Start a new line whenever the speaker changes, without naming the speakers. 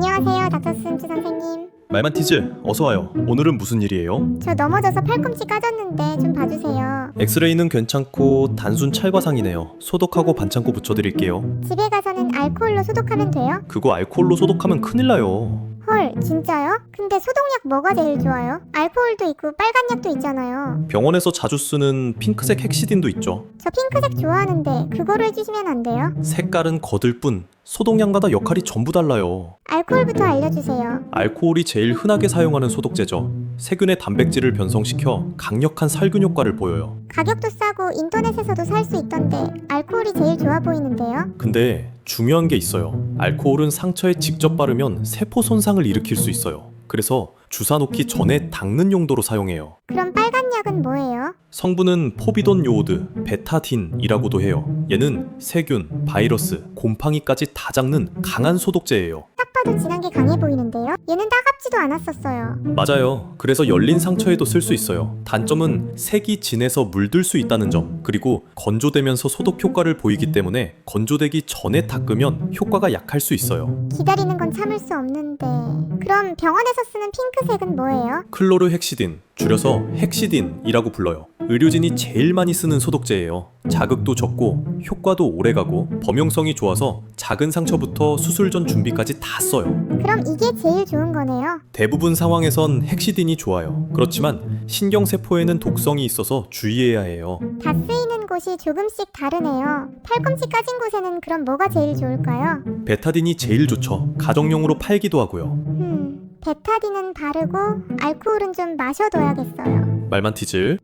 안녕하세요, 닥터스은주 선생님.
말만 티즈 어서 와요. 오늘은 무슨 일이에요?
저 넘어져서 팔꿈치 까졌는데 좀 봐주세요.
엑스레이는 괜찮고 단순 찰과상이네요. 소독하고 반창고 붙여드릴게요.
집에 가서는 알코올로 소독하면 돼요?
그거 알코올로 소독하면 큰일 나요.
헐, 진짜요? 근데 소독약 뭐가 제일 좋아요? 알코올도 있고 빨간 약도 있잖아요.
병원에서 자주 쓰는 핑크색 헥시딘도 있죠.
저 핑크색 좋아하는데 그거로 해주시면 안 돼요?
색깔은 거들 뿐 소독량마다 역할이 전부 달라요.
알코올부터 알려주세요.
알코올이 제일 흔하게 사용하는 소독제죠. 세균의 단백질을 변성시켜 강력한 살균 효과를 보여요.
가격도 싸고 인터넷에서도 살 수 있던데 알코올이 제일 좋아 보이는데요?
근데 중요한 게 있어요. 알코올은 상처에 직접 바르면 세포 손상을 일으킬 수 있어요. 그래서 주사 놓기 전에 닦는 용도로 사용해요.
그럼 빨간 약은 뭐예요?
성분은 포비돈 요오드, 베타딘이라고도 해요. 얘는 세균, 바이러스, 곰팡이까지 다 잡는 강한 소독제예요.
딱 봐도 진한 게 강해 보이는데요? 얘는 따 갑지도 않았었어요.
맞아요. 그래서 열린 상처에도 쓸 수 있어요. 단점은 색이 진해서 물들 수 있다는 점, 그리고 건조되면서 소독 효과를 보이기 때문에 건조되기 전에 닦으면 효과가 약할 수 있어요.
기다리는 건 참을 수 없는데 그럼 병원에서 쓰는 핑크색은 뭐예요?
클로르 헥시딘, 줄여서 헥시딘이라고 불러요. 의료진이 제일 많이 쓰는 소독제예요. 자극도 적고 효과도 오래가고 범용성이 좋아서 작은 상처부터 수술 전 준비까지 다 써요.
그럼 이게 제일 좋은 거네요.
대부분 상황에선 헥시딘이 좋아요. 그렇지만 신경세포에는 독성이 있어서 주의해야 해요.
다 쓰이는 곳이 조금씩 다르네요. 팔꿈치 까진 곳에는 그럼 뭐가 제일 좋을까요?
베타딘이 제일 좋죠. 가정용으로 팔기도 하고요.
음, 베타딘은 바르고 알코올은 좀 마셔둬야겠어요.
말만티즈